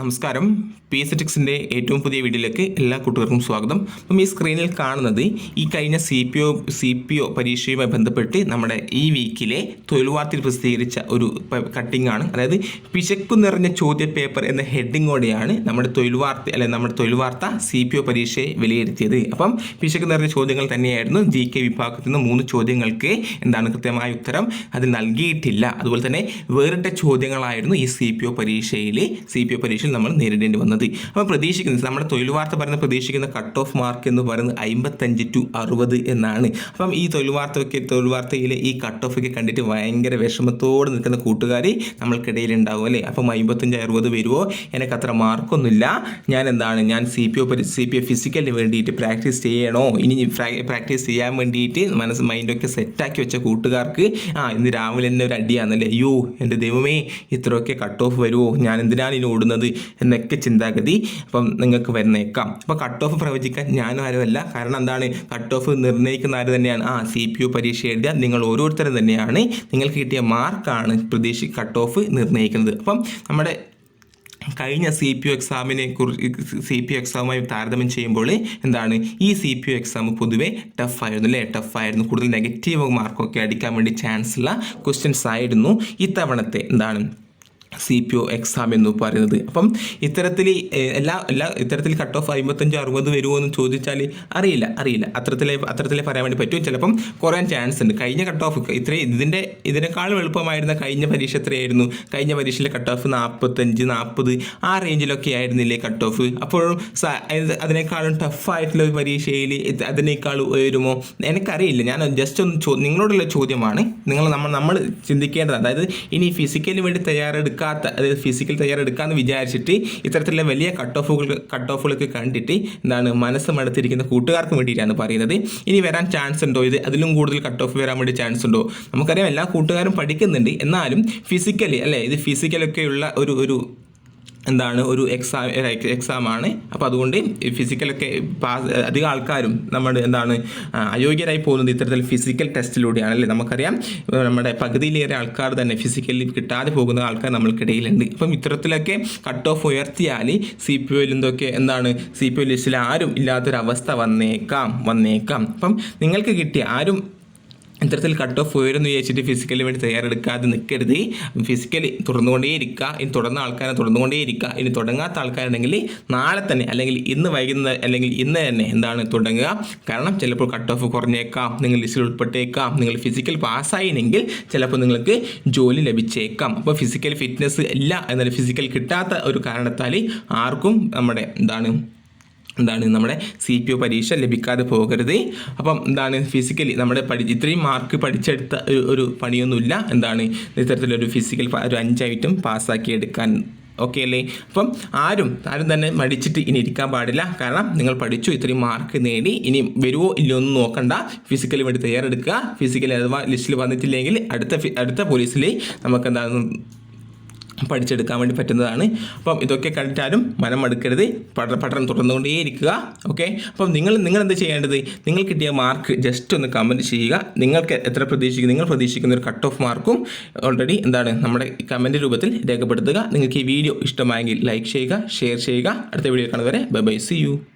നമസ്കാരം. P S ടെക്സിന്റെ ഏറ്റവും പുതിയ വീഡിയോയിലേക്ക് എല്ലാ കൂട്ടുകാർക്കും സ്വാഗതം. അപ്പം ഈ സ്ക്രീനിൽ കാണുന്നത് ഈ കഴിഞ്ഞ C P O C P O പരീക്ഷയുമായി ബന്ധപ്പെട്ട് നമ്മുടെ ഈ വീക്കിലെ തൊഴിൽ വാർത്തയിൽ പ്രസിദ്ധീകരിച്ച ഒരു കട്ടിംഗ് ആണ്. അതായത് പിശക്കു നിറഞ്ഞ ചോദ്യ പേപ്പർ എന്ന ഹെഡിങ്ങോടെയാണ് നമ്മുടെ തൊഴിൽ വാർത്ത അല്ലെ നമ്മുടെ തൊഴിൽ വാർത്ത സി പി ഒ പരീക്ഷയെ വിലയിരുത്തിയത്. അപ്പം പിശക്കു നിറഞ്ഞ ചോദ്യങ്ങൾ തന്നെയായിരുന്നു ജി കെ വിഭാഗത്തിൽ നിന്ന് മൂന്ന് ചോദ്യങ്ങൾക്ക് എന്താണ് കൃത്യമായ ഉത്തരം? അതിൽ നൽകിയിട്ടില്ല. അതുപോലെ തന്നെ വേറിട്ട ചോദ്യങ്ങളായിരുന്നു ഈ സി പി ഒ പരീക്ഷയിൽ സി പി ഒ പരീക്ഷയിൽ നമ്മൾ നേരിടേണ്ടി വന്നത്. അപ്പോൾ പ്രതീക്ഷിക്കുന്നത് നമ്മുടെ തൊഴിൽ വാർത്ത പറയുന്ന പ്രതീക്ഷിക്കുന്ന കട്ട് ഓഫ് മാർക്ക് എന്ന് പറയുന്നത് അമ്പത്തഞ്ച് ടു അറുപത് എന്നാണ്. അപ്പം ഈ തൊഴിൽ വാർത്തയൊക്കെ തൊഴിൽ വാർത്തയിലെ ഈ കട്ട് ഓഫ് ഒക്കെ കണ്ടിട്ട് ഭയങ്കര വിഷമത്തോടെ നിൽക്കുന്ന കൂട്ടുകാർ നമ്മൾക്കിടയിൽ ഉണ്ടാവും അല്ലേ? അപ്പം അമ്പത്തഞ്ച് അറുപത് വരുമോ എനിക്ക് അത്ര മാർക്കൊന്നുമില്ല ഞാൻ എന്താണ്? ഞാൻ C P O C P O ഫിസിക്കലിന് വേണ്ടിയിട്ട് പ്രാക്ടീസ് ചെയ്യണോ? ഇനി പ്രാക്ടീസ് ചെയ്യാൻ വേണ്ടിയിട്ട് മനസ്സ് മൈൻഡൊക്കെ സെറ്റാക്കി വെച്ച കൂട്ടുകാർക്ക് ആ ഇന്ന് രാവിലെ തന്നെ ഒരു അടിയാണല്ലേ? അയ്യോ എന്റെ ദൈവമേ ഇത്രയൊക്കെ കട്ട് ഓഫ് വരുമോ ഞാൻ എന്തിനാണ് ഇനി ഓടുന്നത്? എന്നൊക്കെ ചിന്താഗതി അപ്പം നിങ്ങൾക്ക് വരുന്നേക്കാം. അപ്പോൾ കട്ട് ഓഫ് പ്രവചിക്കാൻ ഞാനും ആരുമല്ല. കാരണം എന്താണ്? കട്ട് ഓഫ് നിർണയിക്കുന്ന ആര് തന്നെയാണ്? ആ സി പി യു പരീക്ഷ എഴുതിയ നിങ്ങൾ ഓരോരുത്തരും തന്നെയാണ്. നിങ്ങൾക്ക് കിട്ടിയ മാർക്കാണ് പ്രതീക്ഷ കട്ട് ഓഫ് നിർണയിക്കുന്നത്. അപ്പം നമ്മുടെ കഴിഞ്ഞ സി പി യു എക്സാമിനെ കുറിച്ച് സി പി യു എക്സാമുമായി താരതമ്യം ചെയ്യുമ്പോൾ എന്താണ്? ഈ സി പി യു എക്സാം പൊതുവേ ടഫായിരുന്നു അല്ലേ? ടഫായിരുന്നു കൂടുതൽ നെഗറ്റീവ് മാർക്കൊക്കെ അടിക്കാൻ വേണ്ടി ചാൻസ് ഉള്ള ക്വസ്റ്റ്യൻസ് ആയിരുന്നു. ഇത്തവണത്തെ എന്താണ്? സി പി ഒ എക്സാം എന്ന് പറയുന്നത്. അപ്പം ഇത്തരത്തിൽ എല്ലാ എല്ലാ ഇത്തരത്തിൽ കട്ട് ഓഫ് അമ്പത്തഞ്ച് അറുപത് വരുമോ എന്ന് ചോദിച്ചാൽ അറിയില്ല അറിയില്ല. അത്തരത്തിലെ അത്തരത്തിലെ പറയാൻ വേണ്ടി പറ്റും. ചിലപ്പം കുറയാൻ ചാൻസ് ഉണ്ട്. കഴിഞ്ഞ കട്ട് ഓഫ് ഇത്രയും ഇതിന്റെ ഇതിനേക്കാളും എളുപ്പമായിരുന്ന കഴിഞ്ഞ പരീക്ഷ എത്രയായിരുന്നു? കഴിഞ്ഞ പരീക്ഷയിലെ കട്ട് ഓഫ് നാൽപ്പത്തഞ്ച് നാൽപ്പത് ആ റേഞ്ചിലൊക്കെ ആയിരുന്നില്ലേ കട്ട് ഓഫ് അപ്പോഴും അതിനേക്കാളും ടഫായിട്ടുള്ള ഒരു പരീക്ഷയിൽ അതിനേക്കാളും ഉയരുമോ? എനിക്കറിയില്ല. ഞാൻ ജസ്റ്റ് ഒന്ന് ചോ നിങ്ങളോടുള്ള ചോദ്യമാണ്. നിങ്ങൾ നമ്മൾ നമ്മൾ ചിന്തിക്കേണ്ടത് അതായത് ഇനി ഫിസിക്കലിന് വേണ്ടി തയ്യാറെടുക്കാത്ത അതായത് ഫിസിക്കൽ തയ്യാറെടുക്കാന്ന് വിചാരിച്ചിട്ട് ഇത്തരത്തിലുള്ള വലിയ കട്ട് ഓഫുകൾ കട്ട് ഓഫുകളൊക്കെ കണ്ടിട്ട് എന്താണ് മനസ്സ് മടുത്തിരിക്കുന്ന കൂട്ടുകാർക്ക് വേണ്ടിയിട്ടാണ് പറയുന്നത്. ഇനി വരാൻ ചാൻസ് ഉണ്ടോ? ഇത് അതിലും കൂടുതൽ കട്ട് ഓഫ് വരാൻ വേണ്ടി ചാൻസ് ഉണ്ടോ? നമുക്കറിയാം എല്ലാ കൂട്ടുകാരും പഠിക്കുന്നുണ്ട്. എന്നാലും ഫിസിക്കലി അല്ലേ? ഇത് ഫിസിക്കലൊക്കെയുള്ള ഒരു ഒരു എന്താണ് ഒരു എക്സാം എക്സാമാണ് അപ്പോൾ അതുകൊണ്ട് ഫിസിക്കലൊക്കെ പാസ് അധികം ആൾക്കാരും നമ്മുടെ എന്താണ് അയോഗ്യരായി പോകുന്നത് ഇത്തരത്തിൽ ഫിസിക്കൽ ടെസ്റ്റിലൂടെയാണ് അല്ലേ? നമുക്കറിയാം നമ്മുടെ പകുതിയിലേറെ ആൾക്കാർ തന്നെ ഫിസിക്കലി കിട്ടാതെ പോകുന്ന ആൾക്കാർ നമ്മൾക്കിടയിലുണ്ട് അപ്പം ഇത്തരത്തിലൊക്കെ കട്ട് ഓഫ് ഉയർത്തിയാൽ സി പി ഒയിൽ എന്തൊക്കെ എന്താണ് സി പി ഒ ലിസ്റ്റിൽ ആരും ഇല്ലാത്തൊരവസ്ഥ വന്നേക്കാം വന്നേക്കാം. അപ്പം നിങ്ങൾക്ക് കിട്ടിയ ആരും ഇത്തരത്തിൽ കട്ട് ഓഫ് ഉയരുന്നു വിചാരിച്ചിട്ട് ഫിസിക്കലി വേണ്ടി തയ്യാറെടുക്കാതെ നിൽക്കരുത് ഫിസിക്കലി തുടർന്നുകൊണ്ടേ ഇരിക്കുക. ഇനി തുടർന്ന ആൾക്കാരെ തുടർന്നുകൊണ്ടേ ഇരിക്കുക. ഇനി തുടങ്ങാത്ത ആൾക്കാരുണ്ടെങ്കിൽ നാളെ തന്നെ അല്ലെങ്കിൽ ഇന്ന് വൈകുന്ന അല്ലെങ്കിൽ ഇന്ന് തന്നെ എന്താണ് തുടങ്ങുക? കാരണം ചിലപ്പോൾ കട്ട് ഓഫ് കുറഞ്ഞേക്കാം. നിങ്ങൾ ലിസ്റ്റിൽ ഉൾപ്പെട്ടേക്കാം. നിങ്ങൾ ഫിസിക്കൽ പാസ്സായില്ലെങ്കിൽ ചിലപ്പോൾ നിങ്ങൾക്ക് ജോലി ലഭിച്ചേക്കാം. അപ്പോൾ ഫിസിക്കൽ ഫിറ്റ്നസ് ഇല്ല എന്നാൽ ഫിസിക്കൽ കിട്ടാത്ത ഒരു കാരണത്താൽ ആർക്കും നമ്മുടെ എന്താണ് എന്താണ് നമ്മുടെ സി പി ഒ പരീക്ഷ ലഭിക്കാതെ പോകരുത്. അപ്പം എന്താണ് ഫിസിക്കലി നമ്മുടെ പഠി ഇത്രയും മാർക്ക് പഠിച്ചെടുത്ത ഒരു- പണിയൊന്നുമില്ല. എന്താണ് ഇത്തരത്തിലൊരു ഫിസിക്കൽ ഒരു അഞ്ച് ഐറ്റം പാസ്സാക്കി എടുക്കാൻ ഓക്കെ അല്ലേ? അപ്പം ആരും ആരും തന്നെ മടിച്ചിട്ട് ഇനി ഇരിക്കാൻ പാടില്ല. കാരണം നിങ്ങൾ പഠിച്ചു ഇത്രയും മാർക്ക് നേടി ഇനി വരുമോ ഇല്ലയോ ഒന്നും നോക്കണ്ട. ഫിസിക്കലി വേണ്ടി തയ്യാറെടുക്കുക. ഫിസിക്കലി അഥവാ ലിസ്റ്റിൽ വന്നിട്ടില്ലെങ്കിൽ അടുത്ത അടുത്ത പോലീസിൽ നമുക്ക് എന്താണ് പഠിച്ചെടുക്കാൻ വേണ്ടി പറ്റുന്നതാണ്. അപ്പം ഇതൊക്കെ കണ്ടിട്ടാലും മനം മടുക്കരുത്. പഠന പഠനം തുടർന്നുകൊണ്ടേയിരിക്കുക. ഓക്കെ അപ്പം നിങ്ങൾ നിങ്ങൾ എന്ത് ചെയ്യേണ്ടത്? നിങ്ങൾ കിട്ടിയ മാർക്ക് ജസ്റ്റ് ഒന്ന് കമന്റ് ചെയ്യുക. നിങ്ങൾക്ക് എത്ര പ്രതീക്ഷിക്കും? നിങ്ങൾ പ്രതീക്ഷിക്കുന്ന ഒരു കട്ട് ഓഫ് മാർക്കും ഓൾറെഡി എന്താണ്? നമ്മുടെ കമന്റ് രൂപത്തിൽ രേഖപ്പെടുത്തുക. നിങ്ങൾക്ക് ഈ വീഡിയോ ഇഷ്ടമായെങ്കിൽ ലൈക്ക് ചെയ്യുക ഷെയർ ചെയ്യുക. അടുത്ത വീഡിയോ കാണുന്നവരെ ബൈ ബൈ സി യു